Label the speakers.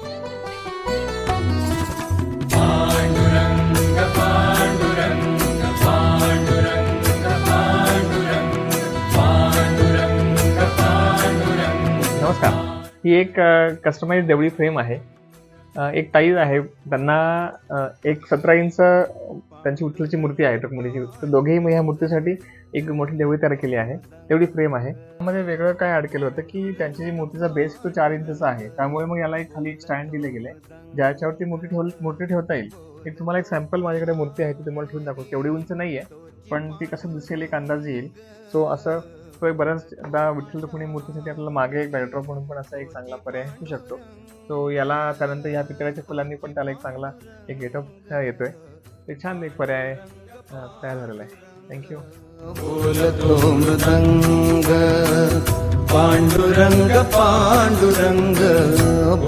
Speaker 1: नमस्कार. ही एक customise Deoli frame आहे. एक ताई आहे. त्यांना एक सतरा इंच त्यांची उचलची मूर्ती आहे रुक्मिणीची तर दोघेही ह्या मूर्तीसाठी एक मोठी देवळी तयार केली आहे. तेवढी फ्रेम आहे. त्यामध्ये वेगळं काय ॲड केलं होतं की त्यांची जी मूर्तीचा बेस तो चार इंचचा आहे. त्यामुळे मग याला एक खाली एक स्टँड दिले गेले. ज्याच्यावरती मूर्ती ठेव मूर्ती ठेवता येईल. एक तुम्हाला एक सॅम्पल माझ्याकडे मूर्ती आहे ती तुम्हाला ठेवून दाखवतो. तेवढी उंच नाही आहे पण ती कसं दिसेल एक अंदाज येईल. सो असं तो एक बऱ्याचदा विठ्ठल रुक्मिणी मूर्तीसाठी आपल्याला मागे एक बॅकड्रॉप म्हणून पण असा एक चांगला पर्याय होऊ शकतो. सो याला त्यानंतर या पितळ्याच्या फुलांनी पण त्याला एक चांगला एक गेटअप येतोय. ते छान एक पर्याय तयार झालेला आहे. थँक्यू
Speaker 2: बोलतो मृदंग पांडुरंग पांडुरंग.